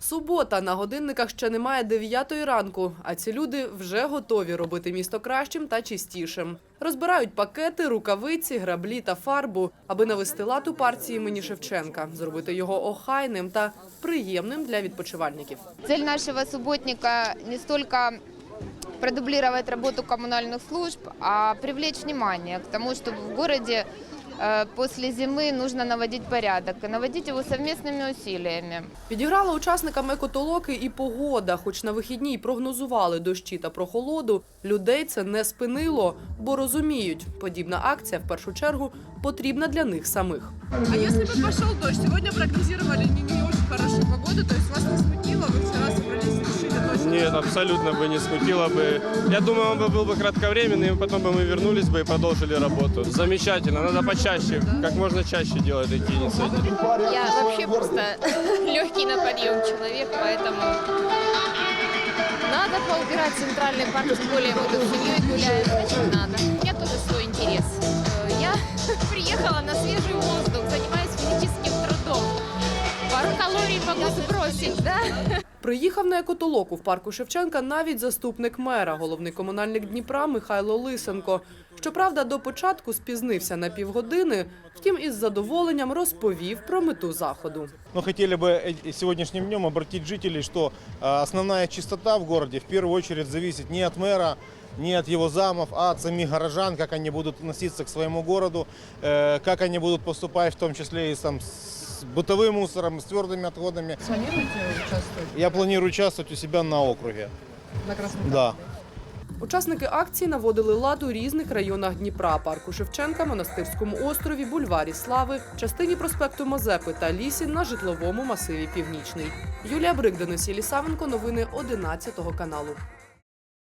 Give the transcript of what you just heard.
Субота на годинниках ще немає 9 ранку, а ці люди вже готові робити місто кращим та чистішим. Розбирають пакети, рукавиці, граблі та фарбу, аби навести лад у парці імені Шевченка, зробити його охайним та приємним для відпочивальників. Цель нашего субботника не столько продублировать работу коммунальных служб, а привлечь внимание к тому, что в городе после зимы нужно наводить порядок и наводить его совместными усилиями. Підіграла учасникам екотолоки і погода. Хоч на вихідні й прогнозували дощі та прохолоду, людей це не спинило, бо розуміють, подібна акція в першу чергу потрібна для них самих. А если бы пошел дождь? Сегодня прогнозировали не, не очень хорошую погоду, то есть вас не абсолютно бы не смутило бы. Я думаю, он бы был бы кратковременный, и потом бы мы вернулись бы и продолжили работу. Замечательно, надо почаще, как можно чаще делать такие инициативы. Я вообще просто легкий на подъем человек, поэтому надо поубирать центральный парк, тем более мы тут с семьей гуляем, значит надо. У меня тоже свой интерес. Э, Я приехала на свежий воздух, занимаюсь физическим трудом. Пару калорий могу сбросить, да? Приїхав на екотолоку в парку Шевченка навіть заступник мера, головний комунальник Дніпра Михайло Лисенко. Щоправда, до початку спізнився на півгодини, втім із задоволенням розповів про мету заходу. Но хотели бы э, сегодняшним днем обратить жителей, что э, основная чистота в городе в первую очередь зависит не от мэра, не от его замов, а от самих горожан, как они будут относиться к своему городу, э, как они будут поступать, в том числе и там, с бытовым мусором, с твердыми отходами. Планируете участвовать я планую участвовать у себя на округе. на Красном Да. Учасники акції наводили лад у різних районах Дніпра, парку Шевченка, Монастирському острові, бульварі Слави, частині проспекту Мазепи та лісі на житловому масиві Північний. Юлія Брик, Денис Єлісавенко, новини 11 каналу.